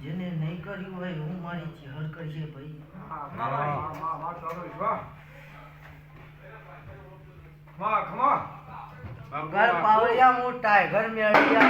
જેને નહીં કર્યું હોય હું મારી ચહેર કરશે ભાઈ ઘર પાવડિયા મોટા ઘર મેળિયા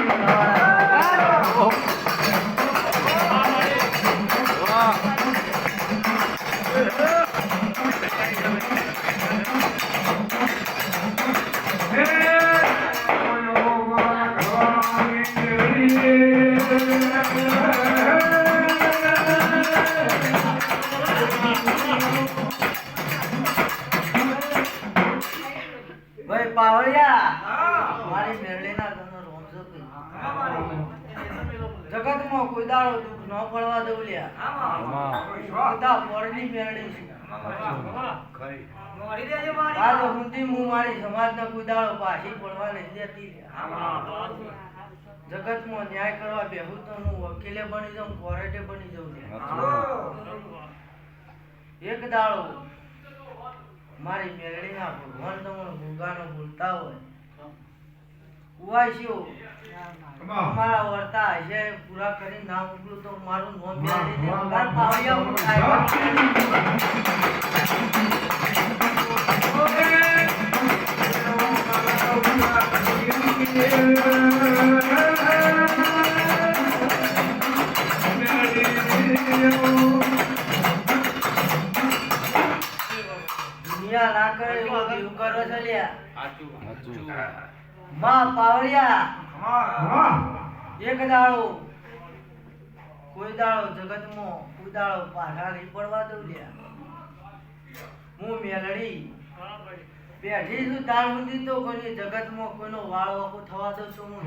ભાઈ પાવડિયા મારી મેળીના ઘરનો રોમ છે જગતમાં કોઈ દાડો દુઃખ ન પડવા દઉં લ્યા. બધા પોરની મેળડી છું. આજ સુધી હું મારી સમાજના કોઈ પાછી પડવા નહીં દેતી જગતમાં ન્યાય કરવા બેહું તો હું વકીલે બની જાઉં કોર્ટે બની જાઉં એક દાડો મારી મેળડીના ભગવાન તમને ગુંગાનો ભૂલતા હોય. કુવાસીઓ અમારા વર્તા હશે પૂરા કરી ના મોકલું તો મારું નોંધ મેળવી દે. પાવડિયા હું થાય. ના કરે એવું કરો છો લ્યા. માં પાવડિયા એક દાડો. કોઈ દાડો જગતમાં કોઈ દાડો પાછા નહીં પડવા દઉં લ્યા. હું મેલડી. બેઠી છું તાર સુધી તો કોઈ જગતમાં કોઈનો વાળ વાકો થવા દઉં છું હું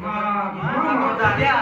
જગતમાં.